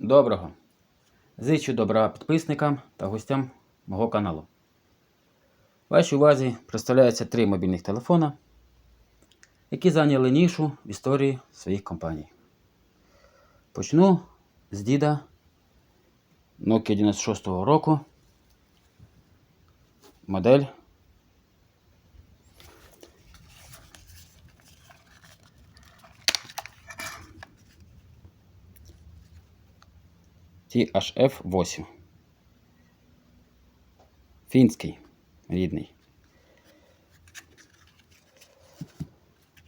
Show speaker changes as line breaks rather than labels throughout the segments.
доброго. Зичу добра підписникам та гостям мого каналу. Вашій увазі представляються три мобільних телефона, які зайняли нішу в історії своїх компаній. Почну з діда Nokia 96 року. Модель THF8. Фінський рідний.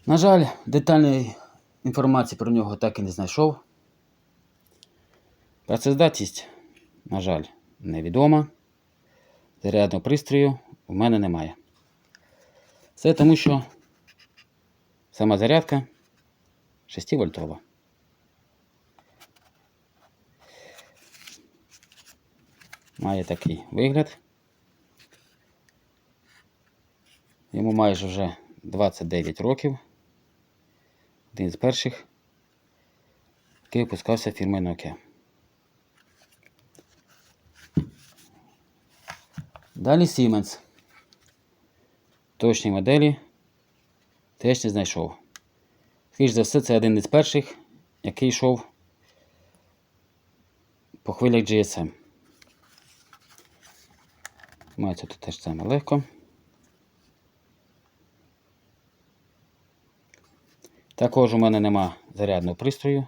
На жаль, детальної інформації про нього так і не знайшов. Працездатність, на жаль, невідома. Зарядного пристрою у мене немає. Це тому, що сама зарядка 6 вольтова. Має такий вигляд. Йому майже вже 29 років. Один з перших, який випускався фірмою Nokia. Далі Siemens. Точні моделі теж не знайшов. Скоріше за все, це один із перших, який йшов по хвилях GSM. Мається тут теж саме легко. Також у мене нема зарядного пристрою.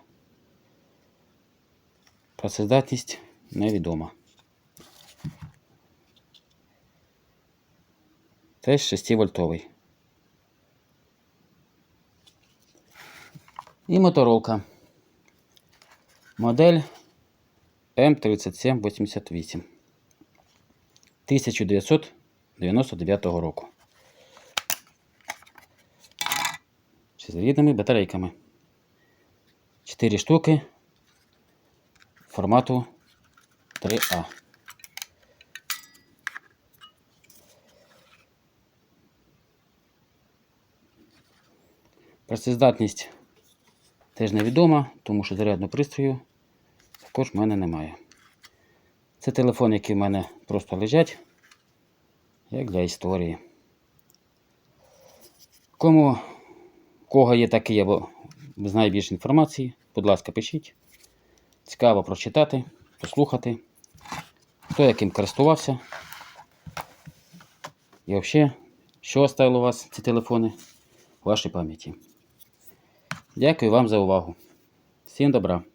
Працездатність невідома. Теж 6 вольтовий. І моторолка. Модель М3788. 1999 року. З рідними батарейками. 4 штуки формату 3А. Працездатність теж невідома, тому що зарядного пристрою також в мене немає. Це телефон, який в мене просто лежать, як для історії. Кому кого є такий або знає більше інформації, будь ласка, пишіть. Цікаво прочитати, послухати, хто яким користувався. І взагалі, що оставило у вас ці телефони в вашій пам'яті. Дякую вам за увагу. Всім добра!